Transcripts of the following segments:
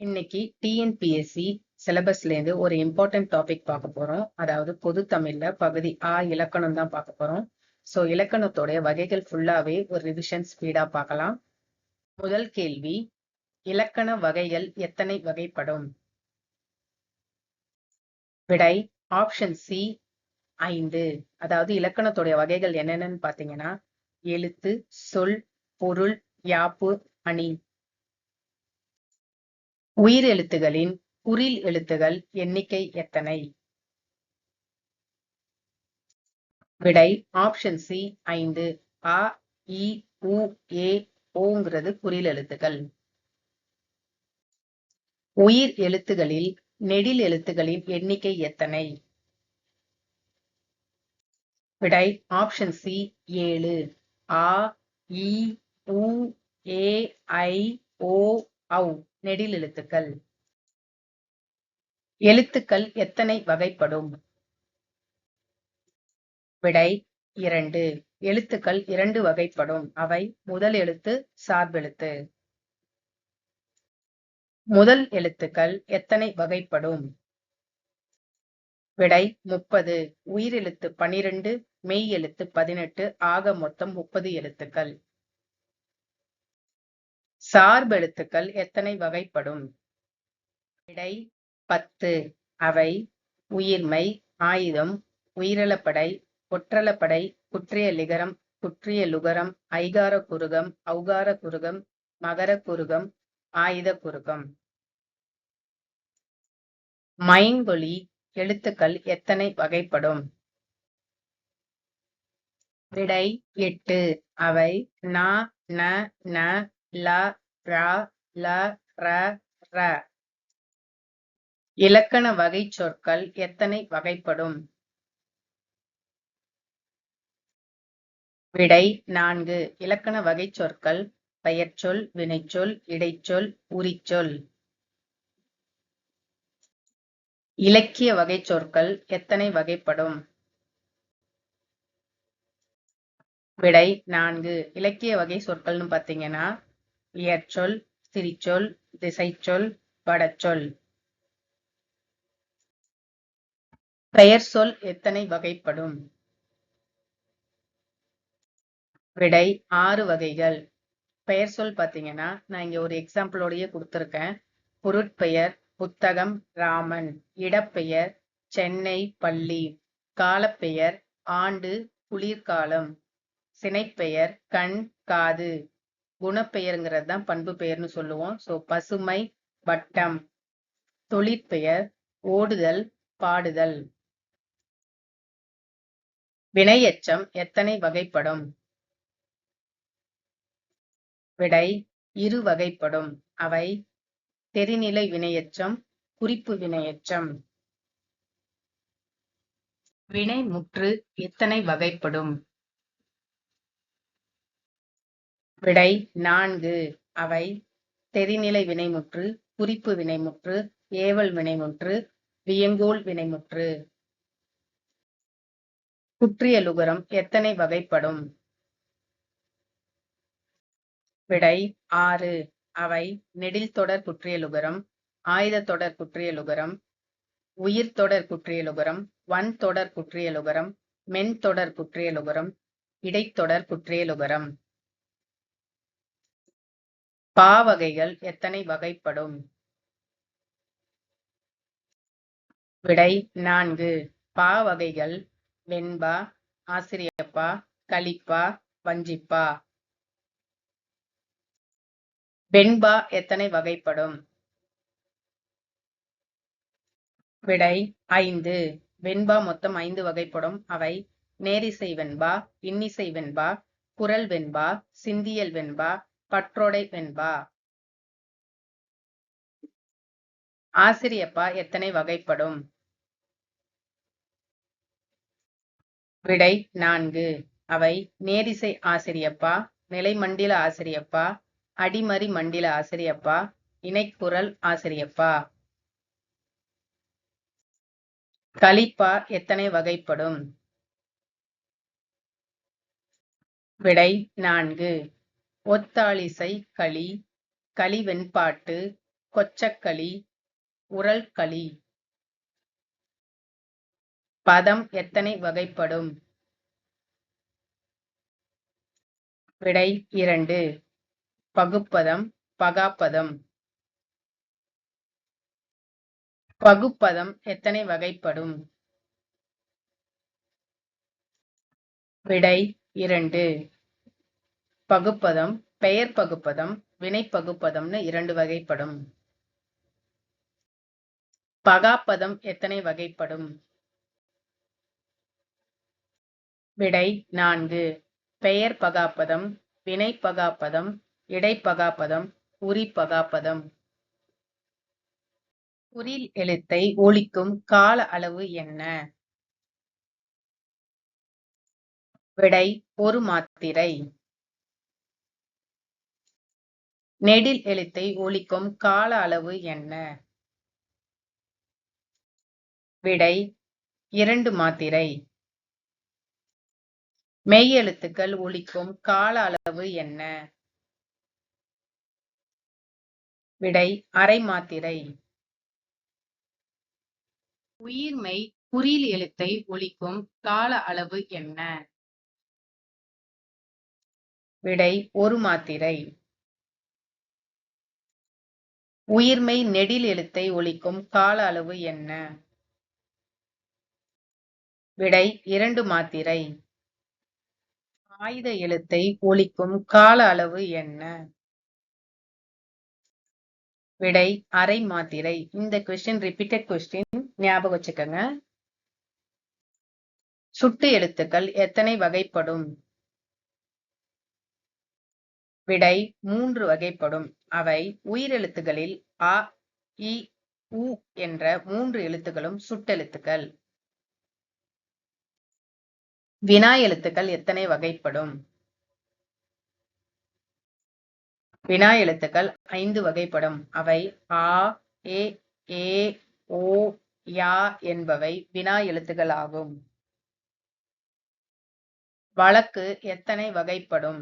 இன்னைக்கு டிஎன்பிஎஸ்சி சிலபஸ்லேருந்து ஒரு important topic பார்க்க போறோம். அதாவது பொது தமிழ்ல பகுதி ஆ இலக்கணம் தான் பார்க்க போறோம். ஸோ இலக்கணத்தோடைய வகைகள் ஃபுல்லாவே ஒரு ரிவிஷன் ஸ்பீடா பார்க்கலாம். முதல் கேள்வி இலக்கண வகைகள் எத்தனை வகைப்படும்? விடை ஆப்ஷன் சி ஐந்து. அதாவது இலக்கணத்துடைய வகைகள் என்னென்னு பாத்தீங்கன்னா எழுத்து சொல் பொருள் யாப்பு அணி உயிர் எழுத்துகளின் குறில் எழுத்துகள் எண்ணிக்கை எத்தனை? விடை ஆப்ஷன் சி ஐந்து. அ இ உ ஏ ஓங்கிறது குறில் எழுத்துக்கள். உயிர் எழுத்துகளில் நெடில் எழுத்துகளின் எண்ணிக்கை எத்தனை? விடை ஆப்ஷன் சி ஏழு. ஆ இ உ ஏ ஐ ஓ ஔ நெடில் எழுத்துக்கள். எழுத்துக்கள் எத்தனை வகைப்படும்? விடை இரண்டு. எழுத்துக்கள் இரண்டு வகைப்படும். அவை முதல் எழுத்து சார்பெழுத்து. முதல் எழுத்துக்கள் எத்தனை வகைப்படும்? விடை முப்பது. உயிரெழுத்து பனிரெண்டு மெய் எழுத்து பதினெட்டு ஆக மொத்தம் முப்பது எழுத்துக்கள். சார்பெழுத்துக்கள் எத்தனை வகைப்படும்? விடை பத்து. அவை உயிர்மை ஆயுதம் உயிரலப்படை ஒற்றலப்படை குற்றிய லிகரம் குற்றிய லுகரம் ஐகார குருகம் ஔகார குருகம் மகர குருகம் ஆயுத குருகம். மைங்கொழி எழுத்துக்கள் எத்தனை வகைப்படும்? விடை எட்டு. அவை ந ந ந ல ர ல ர ர. இலக்கண வகை சொற்கள் எத்தனை வகைப்படும்? விடை நான்கு. இலக்கண வகை சொற்கள் பெயர்ச்சொல் வினைச்சொல் இடைச்சொல் உரிச்சொல். இலக்கிய வகை சொற்கள் எத்தனை வகைப்படும்? விடை நான்கு. இலக்கிய வகை சொற்கள்னு பாத்தீங்கன்னா இயற்சொல் சிரிச்சொல் திசைச்சொல் வடச்சொல் பெயர் சொல் எத்தனை வகைப்படும்? விடை ஆறு வகைகள். பெயர் சொல் பாத்தீங்கன்னா நான் இங்க ஒரு எக்ஸாம்பிளோடயே கொடுத்துருக்கேன். பொருட்பெயர் புத்தகம் ராமன். இடப்பெயர் சென்னை பள்ளி. காலப்பெயர் ஆண்டு குளிர்காலம். சினைப்பெயர் கண் காது. குணப்பெயருங்கிறது தான் பண்பு பெயர்னு சொல்லுவோம். சோ பசுமை வட்டம் தொழிற்பெயர் ஓடுதல் பாடுதல். வினையச்சம் எத்தனை வகைப்படும்? விடை இரு வகைப்படும். அவை தெரிநிலை வினையச்சம் குறிப்பு வினையச்சம் வினை முற்று எத்தனை வகைப்படும்? விடை நான்கு. அவை தெரிநிலை வினைமுற்று குறிப்பு வினைமுற்று ஏவல் வினைமுற்று வியங்கோல் வினைமுற்று. குற்றியலுகரம் எத்தனை வகைப்படும்? விடை ஆறு. அவை நெடில் தொடர் குற்றியலுகரம் ஆயுத தொடர் குற்றியலுகரம் உயிர் தொடர் குற்றியலுகரம் வன் தொடர் குற்றியலுகரம் மென் தொடர் குற்றியலுகரம் இடைத்தொடர் குற்றியலுகரம் பாவகைகள் எத்தனை வகைப்படும்? விடை நான்கு. பாவகைகள் வெண்பா ஆசிரியப்பா கலிப்பா வஞ்சிப்பா. வெண்பா எத்தனை வகைப்படும்? விடை ஐந்து. வெண்பா மொத்தம் ஐந்து வகைப்படும். அவை நேரிசை வெண்பா இன்னிசை வெண்பா குரல் வெண்பா சிந்தியல் வெண்பா பற்றோடை வெண்பா. ஆசிரியப்பா எத்தனை வகைப்படும்? விடை நான்கு. அவை நேரிசை ஆசிரியப்பா நிலைமண்டில ஆசிரியப்பா அடிமறி மண்டில ஆசிரியப்பா இணைக்குரல் ஆசிரியப்பா. கலிப்பா எத்தனை வகைப்படும்? விடை நான்கு. ஒத்தாளிசை களி களி வெண்பாட்டு கொச்சக்களி உரல்களி பதம் எத்தனை வகைப்படும்? விடை இரண்டு. பகுப்பதம் பகாப்பதம். பகுப்பதம் எத்தனை வகைப்படும்? விடை இரண்டு. பகுப்பதம் பெயர் பகுப்பதம் வினை பகுப்பதம்னு இரண்டு வகைப்படும். பகாப்பதம் எத்தனை வகைப்படும்? விடை நான்கு. பெயர் பகாப்பதம் வினை பகாப்பதம் இடைப்பகாப்பதம் உரி பகாப்பதம். குறில் எழுத்தை ஒலிக்கும் கால அளவு என்ன? விடை ஒரு மாத்திரை. நெடில் எழுத்தை ஒலிக்கும் கால அளவு என்ன? விடை இரண்டு மாத்திரை. மெய் எழுத்துக்கள் ஒலிக்கும் கால அளவு என்ன? விடை அரை மாத்திரை. உயிர்மை குறியில் எழுத்தை ஒலிக்கும் கால அளவு என்ன? விடை ஒரு மாத்திரை. உயிர்மெய் நெடில் எழுத்தை ஒழிக்கும் கால அளவு என்ன? விடை இரண்டு மாத்திரை. ஆயுத எழுத்தை ஒழிக்கும் கால அளவு என்ன? விடை அரை மாத்திரை. இந்த கொஸ்டின் ரிப்பீட்டட் கொஸ்டின் ஞாபகம் வச்சுக்கோங்க. சுட்டு எழுத்துக்கள் எத்தனை வகைப்படும்? விடை மூன்று வகைப்படும். அவை உயிரெழுத்துகளில் அ இ உ என்ற மூன்று எழுத்துகளும் சுட்டெழுத்துக்கள். வினா எழுத்துக்கள் எத்தனை வகைப்படும்? வினா எழுத்துக்கள் ஐந்து வகைப்படும். அவை ஆ ஏ ஏ ஓ யா என்பவை வினா எழுத்துக்கள் ஆகும் வழக்கு எத்தனை வகைப்படும்?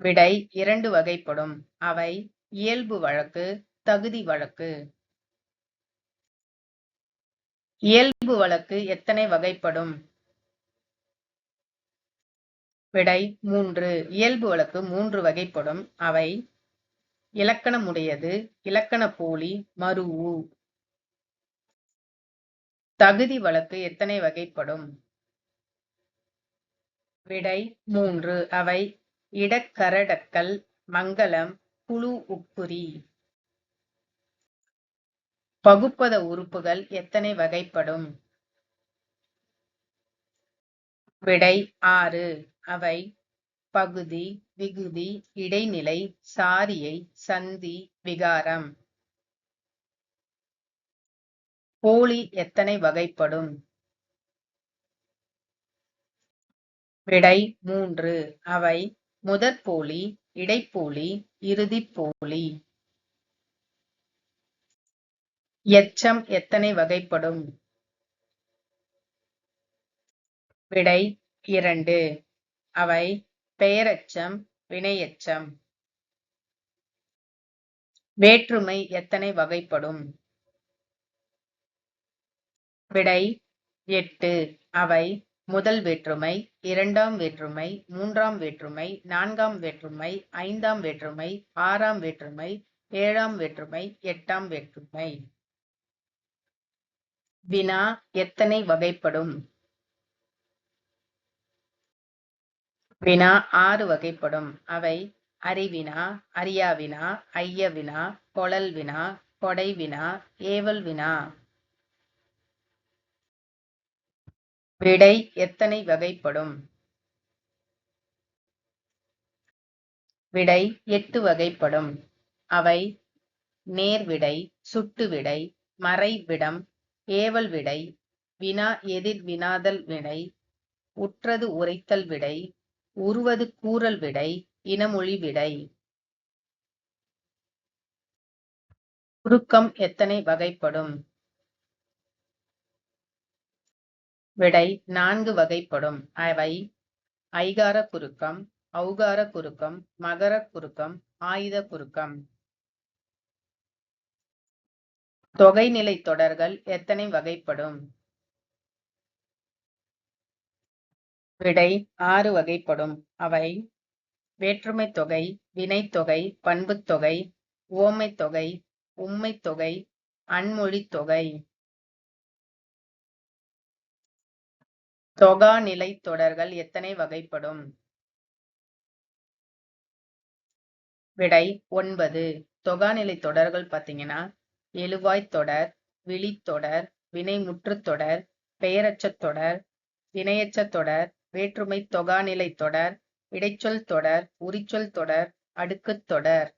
விடை இரண்டு வகைப்படும். அவை இயல்பு வழக்கு தகுதி வழக்கு. இயல்பு வழக்கு எத்தனை வகைப்படும்? விடை மூன்று. இயல்பு வழக்கு மூன்று வகைப்படும். அவை இலக்கணமுடையது இலக்கண போலி மருவு தகுதி வழக்கு எத்தனை வகைப்படும்? விடை மூன்று. அவை இடக்கரடக்கல் மங்களம் குழு உப்புரி பகுப்பத உறுப்புகள் எத்தனை வகைப்படும்? விடை ஆறு. அவை பகுதி விகுதி இடைநிலை சாரியை சந்தி விகாரம். போலி எத்தனை வகைப்படும்? விடை மூன்று. அவை முதற்போலி இடைப்போலி இறுதிப்போலி. எச்சம் எத்தனை வகைப்படும்? விடை இரண்டு. அவை பெயரெச்சம் வினையச்சம். வேற்றுமை எத்தனை வகைப்படும்? விடை எட்டு. அவை முதல் வேற்றுமை இரண்டாம் வேற்றுமை மூன்றாம் வேற்றுமை நான்காம் வேற்றுமை ஐந்தாம் வேற்றுமை ஆறாம் வேற்றுமை ஏழாம் வேற்றுமை எட்டாம் வேற்றுமை. வினா எத்தனை வகைப்படும்? வினா ஆறு வகைப்படும். அவை அறிவினா அறியாவினா ஐயவினா கொழல் வினா கொடை வினா ஏவல் வினா. விடை எத்தனை வகைப்படும்? விடை எட்டு வகைப்படும். அவை நேர்விடை சுட்டு விடை மறைவிடம் ஏவல் விடை வினா எதிர் வினாதல் விடை உற்றது உரைத்தல் விடை உருவது கூறல் விடை இனமொழி விடை. சுருக்கம் எத்தனை வகைப்படும்? விடை நான்கு வகைப்படும். அவை ஐகார குறுக்கம் ஔகார குறுக்கம் மகர குறுக்கம் ஆயுத குறுக்கம் தொகைநிலை தொடர்கள் எத்தனை வகைப்படும்? விடை ஆறு வகைப்படும். அவை வேற்றுமைத் தொகை வினைத்தொகை பண்புத்தொகை உவமைத் தொகை உம்மைத் தொகாநிலைத் தொகாநிலை தொடர்கள் எத்தனை வகைப்படும்? விடை ஒன்பது. தொகாநிலை தொடர்கள் பார்த்தீங்கன்னா எழுவாய்த் தொடர் விழித்தொடர் வினைமுற்றுத் தொடர் பெயரச்சத் தொடர் வினையச்சத் தொடர் வேற்றுமை தொகாநிலை தொடர் இடைச்சொல் தொடர் உரிச்சொல் தொடர் அடுக்குத் தொடர்.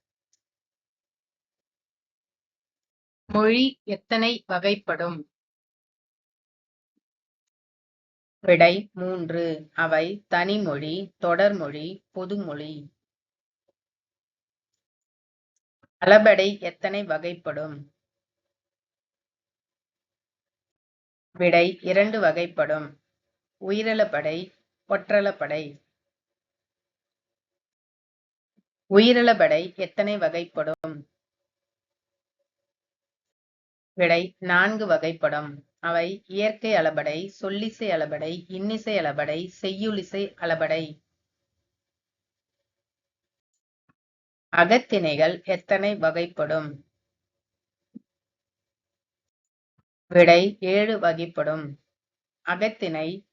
மொழி எத்தனை வகைப்படும்? விடை மூன்று. அவை தனிமொழி தொடர்மொழி பொதுமொழி அளபடை எத்தனை வகைப்படும்? விடை இரண்டு வகைப்படும். உயிரளப்படை ஒற்றளப்படை உயிரளபடை எத்தனை வகைப்படும்? விடை நான்கு வகைப்படும். அவை இயற்கை அளபடை சொல்லிசை அளபடை இன்னிசை அளபடை செய்யுளிசை அளபடை. அகத்திணைகள் எத்தனை வகைப்படும்? விடை ஏழு வகைப்படும். அகத்திணை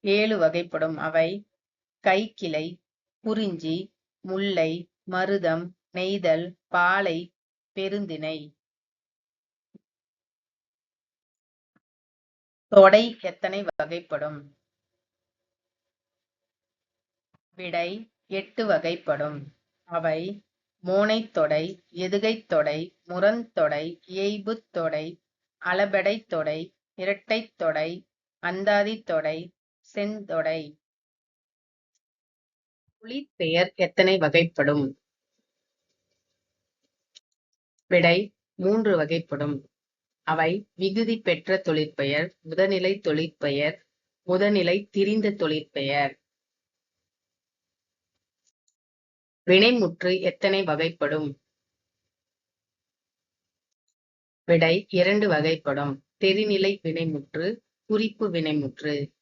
ஏழு வகைப்படும். அவை கைக்கிளை குறிஞ்சி முல்லை மருதம் நெய்தல் பாலை பெருந்திணை. தொடை எத்தனை வகைப்படும்? விடை எட்டு வகைப்படும். அவை மோனைத்தொடை தொடை எதுகைத் தொடை முரண்தொடை இயைபுத் தொடை இரட்டைத்தொடை தொடை இரட்டைத் தொடை அந்தாதித் தொடை செந்தொடை புலிப்பெயர் எத்தனை வகைப்படும்? விடை மூன்று வகைப்படும். அவை விகுதி பெற்ற தொழிற்பெயர் முதநிலை தொழிற்பெயர் முதநிலை திரிந்த தொழிற்பெயர். வினைமுற்று எத்தனை வகைப்படும்? விடை இரண்டு வகைப்படும். தெரிநிலை வினைமுற்று குறிப்பு வினைமுற்று.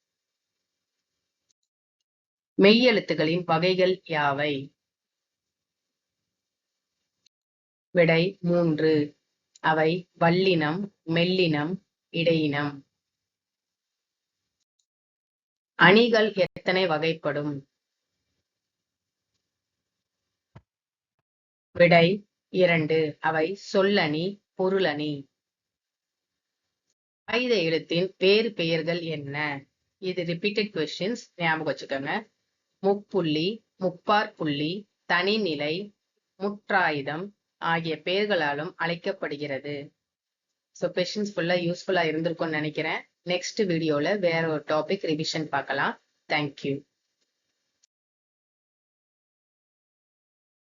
மெய்யெழுத்துகளின் வகைகள் யாவை? விடை மூன்று. அவை வல்லினம் மெல்லினம் இடையினம். அணிகள் எத்தனை வகைப்படும்? விடை இரண்டு. அவை சொல்லணி பொருளணி. ஆயுத எழுத்தின் வேறு பெயர்கள் என்ன? இது ரிப்பீட்டட் கொஸ்டின்ஸ் ஞாபகம் வச்சுக்கோங்க. முப்புள்ளி முப்பார் புள்ளி தனிநிலை முற்றாயுதம் ஆகிய பெயர்களாலும் அழைக்கப்படுகிறது. ஸோ கொஷின்ஸ் ஃபுல்லா யூஸ்ஃபுல்லா இருந்திருக்கும்னு நினைக்கிறேன். நெக்ஸ்ட் வீடியோல வேற ஒரு டாபிக் ரிவிஷன் பார்க்கலாம். தேங்க்யூ